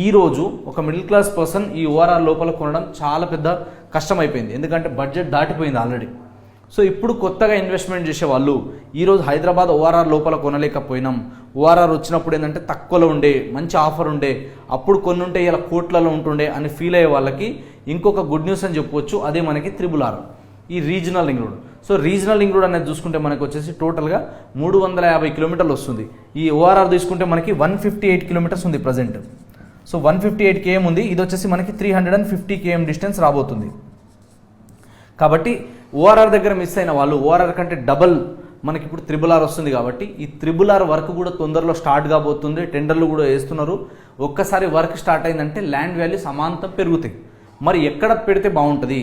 ఈరోజు ఒక middle class person ఈ ఓఆర్ఆర్ లోపల కొనడం చాలా పెద్ద కష్టం అయిపోయింది ఎందుకంటే బడ్జెట్ దాటిపోయింది ఆల్రెడీ సో ఇప్పుడు కొత్తగా ఇన్వెస్ట్మెంట్ చేసే వాళ్ళు ఈరోజు హైదరాబాద్ ఓఆర్ఆర్ లోపల కొనలేకపోయినాం. ఓఆర్ఆర్ వచ్చినప్పుడు ఏంటంటే తక్కువలో ఉండే మంచి ఆఫర్ ఉండే అప్పుడు కొన్ని ఉంటే ఇలా కోట్లలో ఉంటుండే అని ఫీల్ అయ్యే వాళ్ళకి ఇంకొక గుడ్ న్యూస్ అని చెప్పొచ్చు. అదే మనకి త్రిబుల్ ఆర్ ఈ regional link road so regional link road అనేది చూసుకుంటే మనకు వచ్చేసి టోటల్గా మూడు వందల యాభై కిలోమీటర్లు వస్తుంది. ఈ ఓఆర్ఆర్ తీసుకుంటే మనకి వన్ ఫిఫ్టీ ఎయిట్ కిలోమీటర్స్ ఉంది present so one fifty eight KM ఉంది. ఇది వచ్చేసి మనకి three hundred and fifty KM distance రాబోతుంది. కాబట్టి ఓఆర్ఆర్ దగ్గర మిస్ అయిన వాళ్ళు ఓఆర్ఆర్ కంటే డబల్ మనకి ఇప్పుడు త్రిబుల్ ఆర్ వస్తుంది కాబట్టి ఈ త్రిబుల్ ఆర్ వర్క్ కూడా తొందరలో స్టార్ట్ కాబోతుంది. టెండర్లు కూడా వేస్తున్నారు. ఒక్కసారి వర్క్ స్టార్ట్ అయిందంటే ల్యాండ్ వాల్యూ సమాంతం పెరుగుతాయి. మరి ఎక్కడ పెడితే బాగుంటుంది?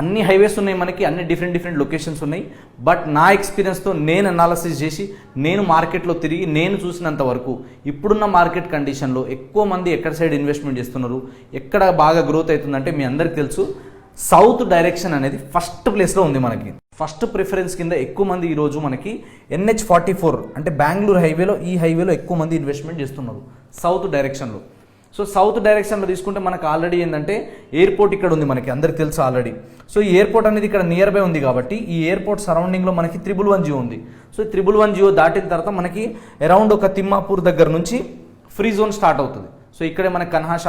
అన్ని హైవేస్ ఉన్నాయి మనకి అన్ని డిఫరెంట్ డిఫరెంట్ లొకేషన్స్ ఉన్నాయి. బట్ నా ఎక్స్పీరియన్స్తో నేను అనాలసిస్ చేసి నేను మార్కెట్లో తిరిగి నేను చూసినంత వరకు ఇప్పుడున్న మార్కెట్ కండిషన్లో ఎక్కువ మంది ఎక్కడ సైడ్ ఇన్వెస్ట్మెంట్ చేస్తున్నారు ఎక్కడ బాగా గ్రోత్ అవుతుందంటే మీ అందరికి తెలుసు. సౌత్ డైరెక్షన్ అనేది ఫస్ట్ ప్లేస్లో ఉంది మనకి. ఫస్ట్ ప్రిఫరెన్స్ కింద ఎక్కువ మంది ఈరోజు మనకి ఎన్హెచ్ ఫార్టీ ఫోర్ అంటే బెంగళూరు హైవేలో ఈ హైవేలో ఎక్కువ మంది ఇన్వెస్ట్మెంట్ చేస్తున్నారు. సౌత్ డైరెక్షన్లో సో సౌత్ డైరెక్షన్లో తీసుకుంటే మనకు ఆల్రెడీ ఏంటంటే ఎయిర్పోర్ట్ ఇక్కడ ఉంది మనకి అందరికి తెలుసు ఆల్రెడీ. సో ఈ ఎయిర్పోర్ట్ అనేది ఇక్కడ నియర్ బై ఉంది కాబట్టి ఈ ఎయిర్పోర్ట్ సరౌండింగ్లో మనకి త్రిబుల్ వన్ జియో ఉంది. సో త్రిబుల్ వన్ జియో దాటిన తర్వాత మనకి అరౌండ్ ఒక తిమ్మాపూర్ దగ్గర నుంచి ఫ్రీ జోన్ స్టార్ట్ అవుతుంది. సో ఇక్కడే మనకి కన్హాషా